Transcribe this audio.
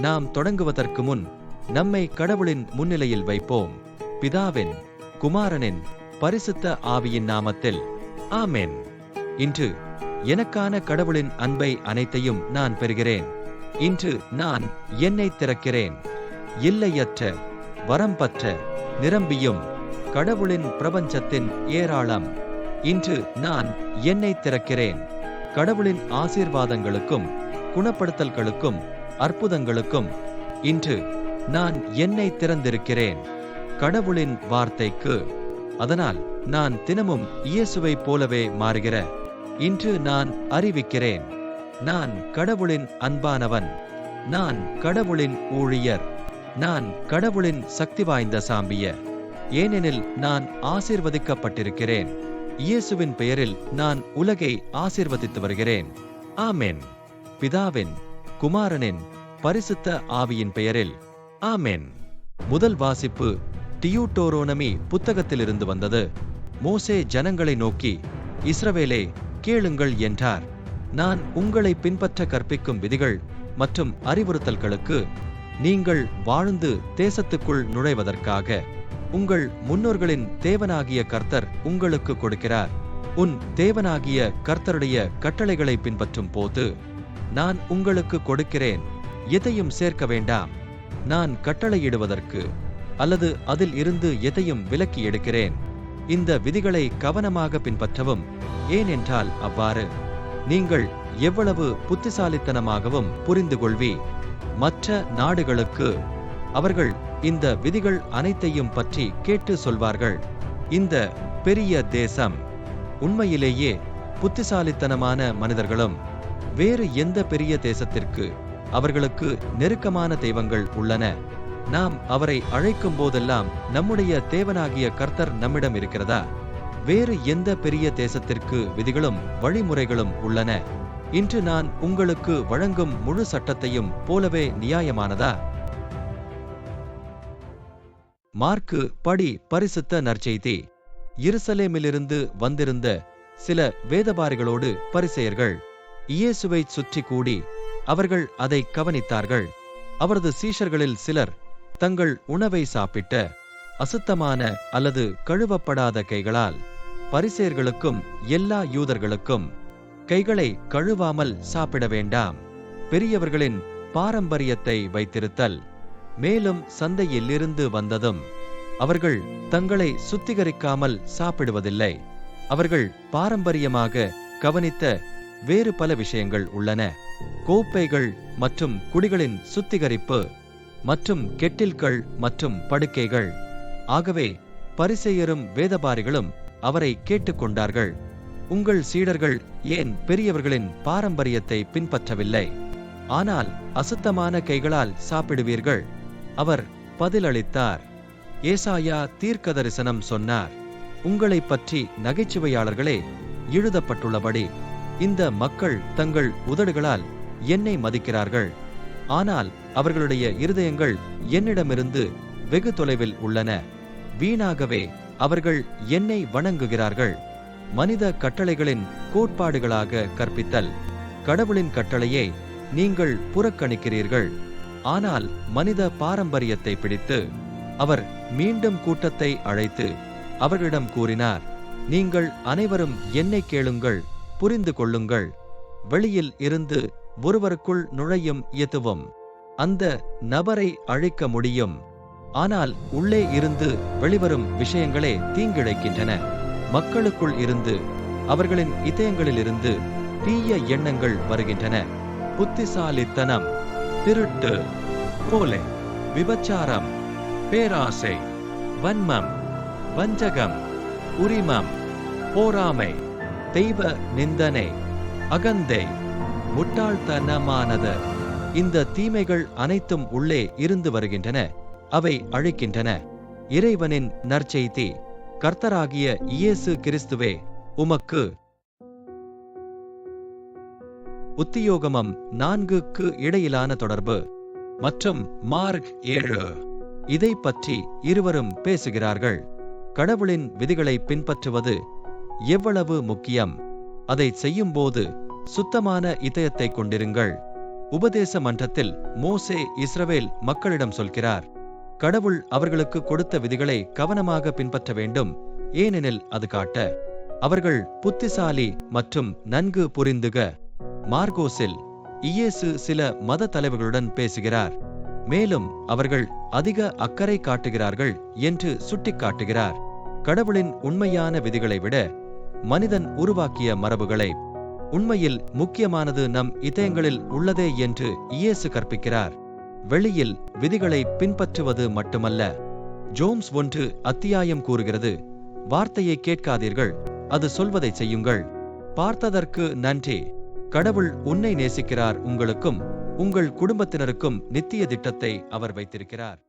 நாம் தொடங்குவதற்கு முன் நம்மை கடவுளின் முன்னிலையில் வைப்போம். பிதாவின் குமாரனின் பரிசுத்த ஆவியின் நாமத்தில். ஆமேன். இன்று எனக்கான கடவுளின் அன்பை அனைத்தையும் நான் பெறுகிறேன். இன்று நான் என்னை திறக்கிறேன். எல்லையற்ற வரம்பற்ற நிரம்பியும் கடவுளின் பிரபஞ்சத்தின் ஏராளம். இன்று நான் என்னை திறக்கிறேன். கடவுளின் ஆசீர்வாதங்களுக்கும் குணப்படுத்தல்களுக்கும் அற்புதங்களுக்கும் இன்று நான் என்னை திறந்திருக்கிறேன். கடவுளின் வார்த்தைக்கு அதனால் நான் தினமும் இயேசுவைப் போலவே மாறுகிற. இன்று நான் அறிவிக்கிறேன். நான் கடவுளின் அன்பானவன். நான் கடவுளின் ஊழியர். நான் கடவுளின் சக்தி வாய்ந்த சாம்பிய ஏனெனில் நான் ஆசிர்வதிக்கப்பட்டிருக்கிறேன். இயேசுவின் பெயரில் நான் உலகை ஆசிர்வதித்து வருகிறேன். ஆமேன். பிதாவின் குமாரனின் பரிசுத்த ஆவியின் பெயரில். ஆமென். முதல் வாசிப்பு டியூட்டோரோனமி புத்தகத்திலிருந்து வந்தது. மோசே ஜனங்களை நோக்கி இஸ்ரவேலே கேளுங்கள் என்றார். நான் உங்களை பின்பற்ற கற்பிக்கும் விதிகள் மற்றும் அறிவுறுத்தல்களுக்கு நீங்கள் வாழ்ந்து தேசத்துக்குள் நுழைவதற்காக உங்கள் முன்னோர்களின் தேவனாகிய கர்த்தர் உங்களுக்கு கொடுக்கிறார். உன் தேவனாகிய கர்த்தருடைய கட்டளைகளை பின்பற்றும் போது நான் உங்களுக்கு கொடுக்கிறேன். எதையும் சேர்க்க வேண்டாம். நான் கட்டளையிடுவதற்கு அல்லது அதில் இருந்து எதையும் விலக்கி எடுக்கிறேன். இந்த விதிகளை கவனமாக பின்பற்றவும். ஏனென்றால் அவ்வாறு நீங்கள் எவ்வளவு புத்திசாலித்தனமாகவும் புரிந்து கொள்வி. மற்ற நாடுகளுக்கு அவர்கள் இந்த விதிகள் அனைத்தையும் பற்றி கேட்டு சொல்வார்கள். இந்த பெரிய தேசம் உண்மையிலேயே புத்திசாலித்தனமான மனிதர்களும் வேறு எந்த பெரிய தேசத்திற்கு அவர்களுக்கு நெருக்கமான தெய்வங்கள் உள்ளன. நாம் அவரை அழைக்கும் போதெல்லாம் நம்முடைய தேவனாகிய கர்த்தர் நம்மிடம் இருக்கிறதா? வேறு எந்த பெரிய தேசத்திற்கு விதிகளும் வழிமுறைகளும் உள்ளன? இன்று நான் உங்களுக்கு வழங்கும் முழு சட்டத்தையும் போலவே நியாயமானதா? மார்க்கு படி பரிசுத்த நற்செய்தி. இருசலேமிலிருந்து வந்திருந்த சில வேதபாரிகளோடு பரிசெயர்கள். இயேசுவை சுற்றி கூடி அவர்கள் அதை கவனித்தார்கள். அவரது சீஷர்களில் சிலர் தங்கள் உணவை சாப்பிட்ட அசுத்தமான அல்லது கழுவப்படாத கைகளால் பரிசேர்களுக்கும் எல்லா யூதர்களுக்கும் கைகளை கழுவாமல் சாப்பிட வேண்டாம். பெரியவர்களின் பாரம்பரியத்தை வைத்திருத்தல் மேலும் சந்தையிலிருந்து வந்ததும் அவர்கள் தங்களை சுத்திகரிக்காமல் சாப்பிடுவதில்லை. அவர்கள் பாரம்பரியமாக கவனித்த வேறு பல விஷயங்கள் உள்ளன. கோப்பைகள் மற்றும் குடிகளின் சுத்திகரிப்பு மற்றும் கெட்டில்கள் மற்றும் படுக்கைகள். ஆகவே பரிசெயரும் வேதபாரிகளும் அவரை கேட்டுக்கொண்டார்கள் உங்கள் சீடர்கள் ஏன் பெரியவர்களின் பாரம்பரியத்தை பின்பற்றவில்லை? ஆனால் அசுத்தமான கைகளால் சாப்பிடுவீர்கள் அவர் பதிலளித்தார். ஏசாயா தீர்க்கதரிசனம் சொன்னார். உங்களைப் பற்றி நகைச்சுவையாளர்களே எழுதப்பட்டுள்ளபடி இந்த மக்கள் தங்கள் உதடுகளால் என்னை மதிக்கிறார்கள். ஆனால் அவர்களுடைய இருதயங்கள் என்னிடமிருந்து வெகு தொலைவில் உள்ளன. வீணாகவே அவர்கள் என்னை வணங்குகிறார்கள். மனித கட்டளைகளின் கோட்பாடுகளாக கற்பித்தல். கடவுளின் கட்டளையை நீங்கள் புறக்கணிக்கிறீர்கள். ஆனால் மனித பாரம்பரியத்தை பிடித்து அவர் மீண்டும் கூட்டத்தை அழைத்து அவர்களிடம் கூறினார் நீங்கள் அனைவரும் என்னை கேளுங்கள். புரிந்து கொள்ளுங்கள். வெளியில் இருந்து ஒருவருக்குள் நுழையும் எதுவும் அந்த நபரை அழிக்க முடியும். ஆனால் உள்ளே இருந்து வெளிவரும் விஷயங்களே தீங்கிழைக்கின்றன. மக்களுக்குள் இருந்து அவர்களின் இதயங்களிலிருந்து தீய எண்ணங்கள் வருகின்றன. புத்திசாலித்தனம் திருட்டு போலை விபச்சாரம் பேராசை வன்மம் வஞ்சகம் உரிமம் போராமை தெய்வ நிந்தனை அகந்தை முட்டாள்தனமானது. இந்த தீமைகள் அனைத்தும் உள்ளே இருந்து வருகின்றன அவை அழிக்கின்றன. இறைவனின் நற்செய்தி கர்த்தராகிய இயேசு கிறிஸ்துவே உமக்கு. உத்தியோகமம் நான்குக்கு இடையிலான தொடர்பு மற்றும் மார்க் ஏழு. இதை பற்றி இருவரும் பேசுகிறார்கள். கடவுளின் விதிகளை பின்பற்றுவது எவ்வளவு முக்கியம்? அதை செய்யும்போது சுத்தமான இதயத்தை கொண்டிருங்கள். உபதேச மன்றத்தில் மோசே இஸ்ரவேல் மக்களிடம் சொல்கிறார் கடவுள் அவர்களுக்கு கொடுத்த விதிகளை கவனமாக பின்பற்ற வேண்டும் ஏனெனில் அது காட்ட. அவர்கள் புத்திசாலி மற்றும் நன்கு புரிந்துக. மார்கோஸில் இயேசு சில மத தலைவர்களுடன் பேசுகிறார் மேலும் அவர்கள் அதிக அக்கறை காட்டுகிறார்கள் என்று சுட்டிக்காட்டுகிறார். கடவுளின் உண்மையான விதிகளை விட மனிதன் உருவாக்கிய மரபுகளை. உண்மையில் முக்கியமானது நம் இதயங்களில் உள்ளதே என்று இயேசு கற்பிக்கிறார். வெளியில் விதிகளை பின்பற்றுவது மட்டுமல்ல. ஜோம்ஸ் ஒன்று அத்தியாயம் கூறுகிறது. வார்த்தையை கேட்காதீர்கள் அது சொல்வதை செய்யுங்கள். பார்த்ததற்கு நன்றி. கடவுள் உன்னை நேசிக்கிறார் உங்களுக்கும் உங்கள் குடும்பத்தினருக்கும் நித்திய திட்டத்தை அவர் வைத்திருக்கிறார்.